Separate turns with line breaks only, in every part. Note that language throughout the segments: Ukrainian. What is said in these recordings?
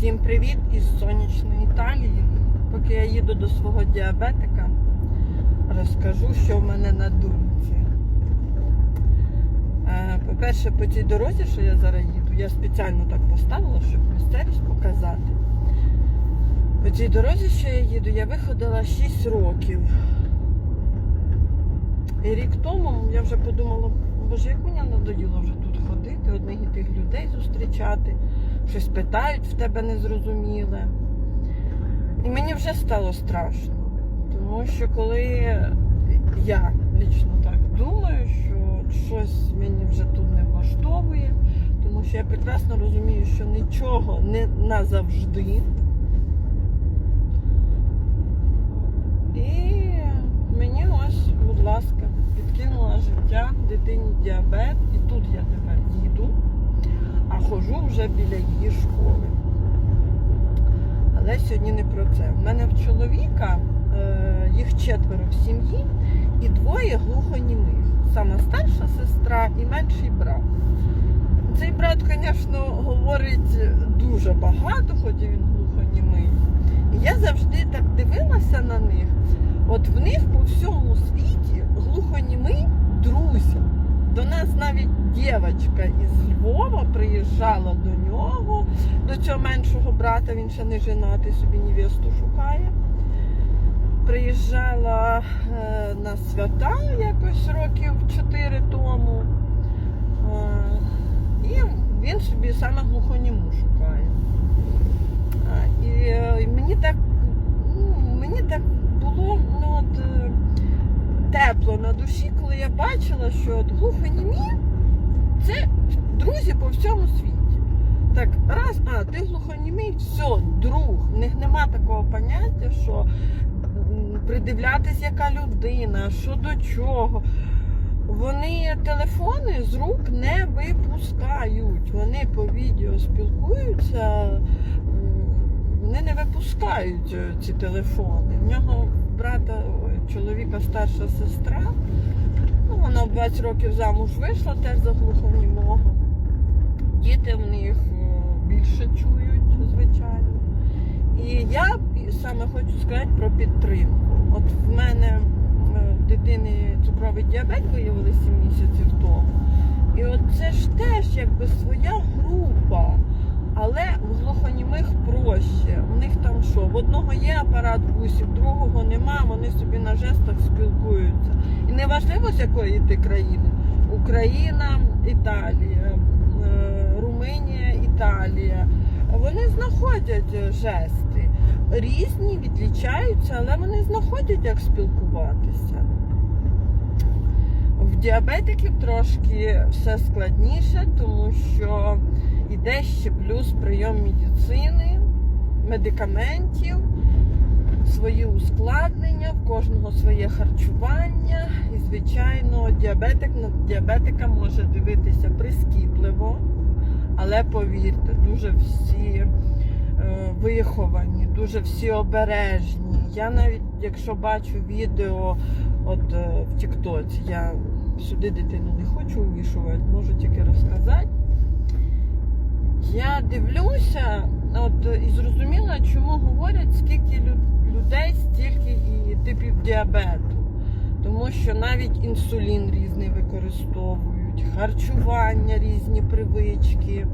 Всім привіт із сонячної Італії. Поки я їду до свого діабетика, розкажу, що в мене на думці. Е, По-перше, по цій дорозі, що я зараз їду, я спеціально так поставила, щоб місцевість показати. По цій дорозі, що я їду, я виходила 6 років. І рік тому я вже подумала, боже, як мені надоїло вже тут ходити, одних і тих людей зустрічати, щось питають в тебе незрозуміле. І мені вже стало страшно. Тому що коли я лічно так думаю, що щось мені вже тут не влаштовує, тому що я прекрасно розумію, що нічого не назавжди. І мені ось, будь ласка, підкинула життя дитині діабет, і тут я тепер їду, а ходжу вже біля її школи. Але сьогодні не про це. У мене в чоловіка е, їх четверо в сім'ї і двоє глухонімих. Сама старша сестра і менший брат. Цей брат, звісно, говорить дуже багато, хоч і він глухонімий. І я завжди так дивилася на них. От в них по всьому світі глухонімий друзі. До нас навіть дівчинка із Львова приїжджала до нього, до цього меншого брата, він ще не женатий, собі невесту шукає. Приїжджала е, на свята якось років 4 тому. Е, і він собі саме глухоніму шукає. Е, і мені так, ну, мені так було ну, от, е, тепло на душі, коли я бачила, що от глухонімі це друзі по всьому світі. Так, раз, а, ти глухонімий, все, друг. В них нема такого поняття, що придивлятись, яка людина, що до чого. Вони телефони з рук не випускають. Вони по відео спілкуються, вони не випускають е, ці телефони. В нього брата чоловіка старша сестра. Ну, вона в 20 років замуж вийшла теж за глухонімого. Діти в них е, більше чують, звичайно. І я саме хочу сказати про підтримку. От в мене е, дитини цукровий діабет виявили 7 місяців тому. І от це ж теж якби своя група. Але в глухонімих проще. У них там що? В одного є апарат в вусі, в другого нема, вони собі на жестах спілкуються. І неважливо, з якої ти країни. Україна, Італія, е, Румунія, Італія. Вони знаходять жести. Різні, відлічаються, але вони знаходять, як спілкуватися. Діабетиків трошки все складніше, тому що йде ще плюс прийом медицини, медикаментів, свої ускладнення, в кожного своє харчування. І, звичайно, діабетик на діабетика може дивитися прискіпливо, але повірте, дуже всі е, виховані, дуже всі обережні. Я навіть, якщо бачу відео от е, в Тіктоці, я сюди дитину не хочу вмішувати, можу тільки розказати. Я дивлюся, от і зрозуміла, чому говорять, скільки людей, стільки і типів діабету. Тому що навіть інсулін різний використовують, харчування різні привички.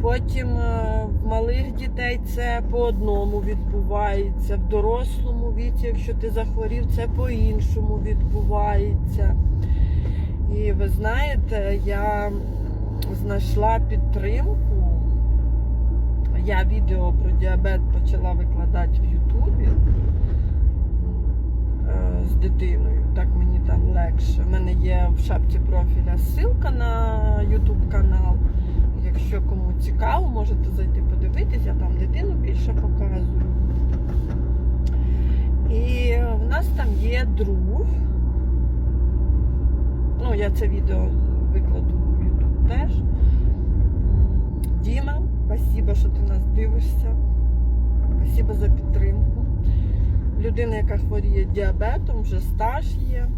Потім е, в малих дітей це по одному відбувається, в дорослому віці, якщо ти захворів, це по-іншому відбувається. І ви знаєте, я знайшла підтримку. Я відео про діабет почала викладати в Ютубі е, з дитиною. Так мені там легше. У мене є в шапці профіля ссылка на Ютуб канал. Якщо кому цікаво, можете зайти подивитись, я там дитину більше показую. І в нас там є друг. Ну, я це відео викладу в YouTube теж. Діма, спасибо, що ти нас дивишся. Спасибо за підтримку. Людина, яка хворіє діабетом, вже стаж є.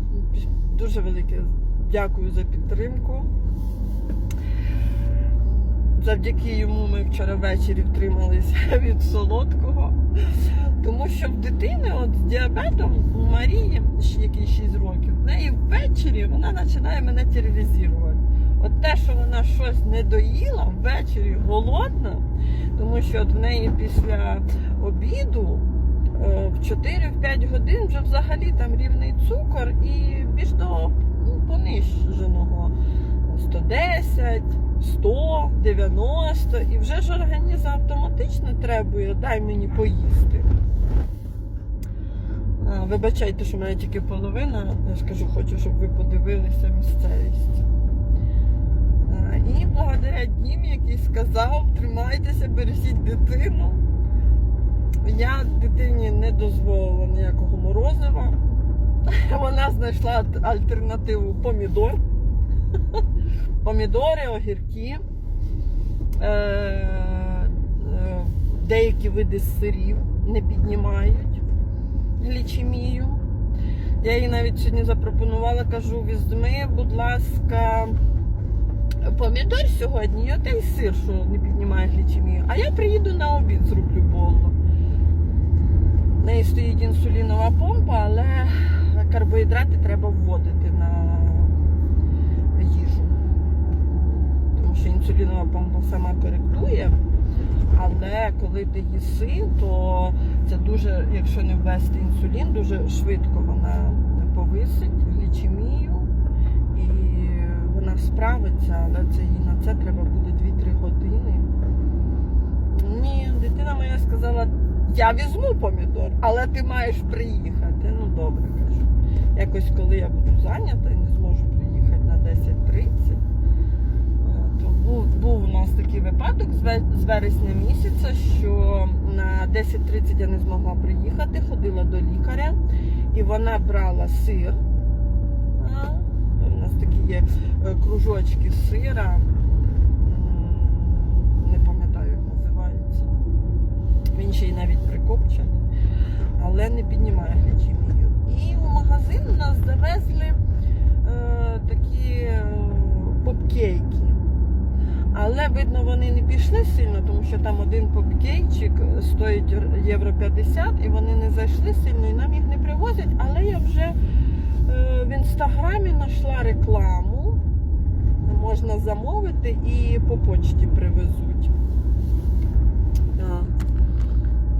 Дуже велике дякую за підтримку. Завдяки йому ми вчора ввечері втрималися від солодкого. Тому що в дитини от з діабетом у Марії, якій 6 років, в неї ввечері вона починає мене тероризувати. От те, що вона щось не доїла, ввечері голодна, тому що от в неї після обіду е, в 4-5 годин вже взагалі там рівний цукор і більш до ну, пониженого 110, 100, 90, і вже ж організм автоматично требує, дай мені поїсти. А, Вибачайте, що в мене тільки половина. Я ж кажу, хочу, щоб ви подивилися місцевість. А, І благодаря Дім, який сказав, тримайтеся, бережіть дитину. Я дитині не дозволила ніякого морозива. Вона знайшла альтернативу помідор. Помідори, огірки, е, е, деякі види сирів не піднімають глічемію. Я їй навіть сьогодні запропонувала, кажу, візьми, будь ласка, помідор сьогодні і отей сир, що не піднімає глічемію. А я приїду на обід, зроблю боло. В неї стоїть інсулінова помпа, але карбоїдрати треба вводити на їжу. Тому що інсулінова помпа сама коректує. Але коли ти їси, то це дуже, якщо не ввести інсулін, дуже швидко вона повисить глічемію і вона справиться, але це їй на це треба буде 2-3 години. Ні, дитина моя сказала, я візьму помідор, але ти маєш приїхати. Ну добре, кажу. Якось коли я буду зайнята і не зможу приїхати на 10.30. Е, То був, був у нас такий випадок з вересня місяця, що на 10.30 я не змогла приїхати, ходила до лікаря, і вона брала сир. У нас такі є е, кружочки сира. М, Не пам'ятаю, як називається. Він ще й навіть прикопчений, але не піднімає глічемію. І в магазин у нас завезли е, такі е, попкейки. Але видно, вони не пішли сильно, тому що там один попкейчик стоїть євро 50 і вони не зайшли сильно, і нам їх не привозять. Але я вже е, в інстаграмі знайшла рекламу. Можна замовити і по почті привезуть.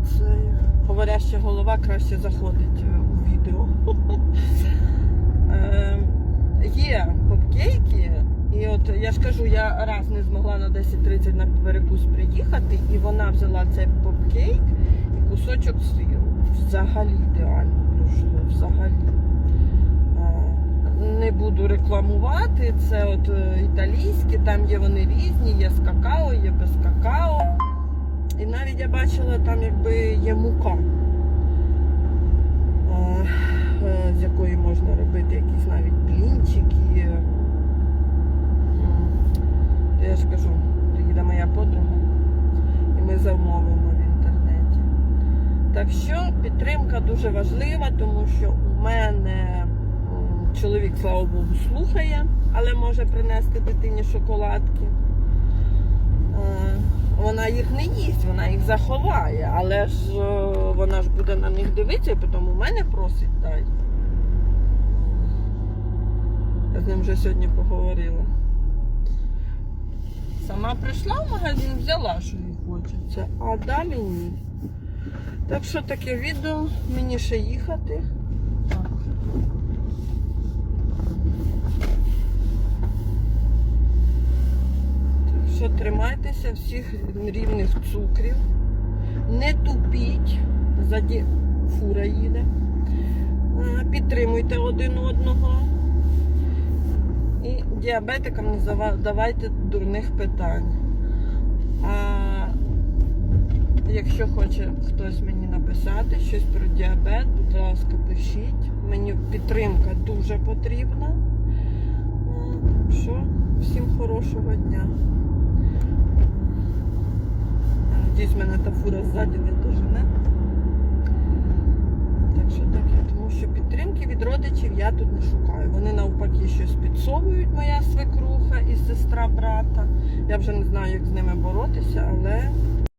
Це говоряща голова краще заходить у відео. Е, Є попкейки, і от я ж кажу, я раз не змогла на 10.30 на перекус приїхати, і вона взяла цей попкейк і кусочок сиру. Взагалі ідеально пройшло, взагалі. Не буду рекламувати, це от е, італійські, там є вони різні, є з какао, є без какао. І навіть я бачила, там якби є мука, е, з якої можна робити якісь навіть блінчики. Ж кажу, приїде моя подруга, і ми замовимо в інтернеті. Так що підтримка дуже важлива, тому що у мене чоловік, слава Богу, слухає, але може принести дитині шоколадки. Е, Вона їх не їсть, вона їх заховає, але ж е, вона ж буде на них дивитися, потім у мене просить дай. Я з ним вже сьогодні поговорила. Сама прийшла в магазин, взяла, що їй хочеться, а далі ні. Так що таке відео, мені ще їхати. Так. Що тримайтеся всіх рівних цукрів. Не тупіть, ззаді фура їде. Підтримуйте один одного. Діабетикам не задавайте дурних питань. А якщо хоче хтось мені написати щось про діабет, будь ласка, пишіть. Мені підтримка дуже потрібна. Що, всім хорошого дня. Надіюсь, мене та фура ззаді не дожене. Так що так, я думаю. тому що підтримки від родичів я тут не шукаю. Вони навпаки щось підсовують, моя свекруха і сестра брата. Я вже не знаю, як з ними боротися, але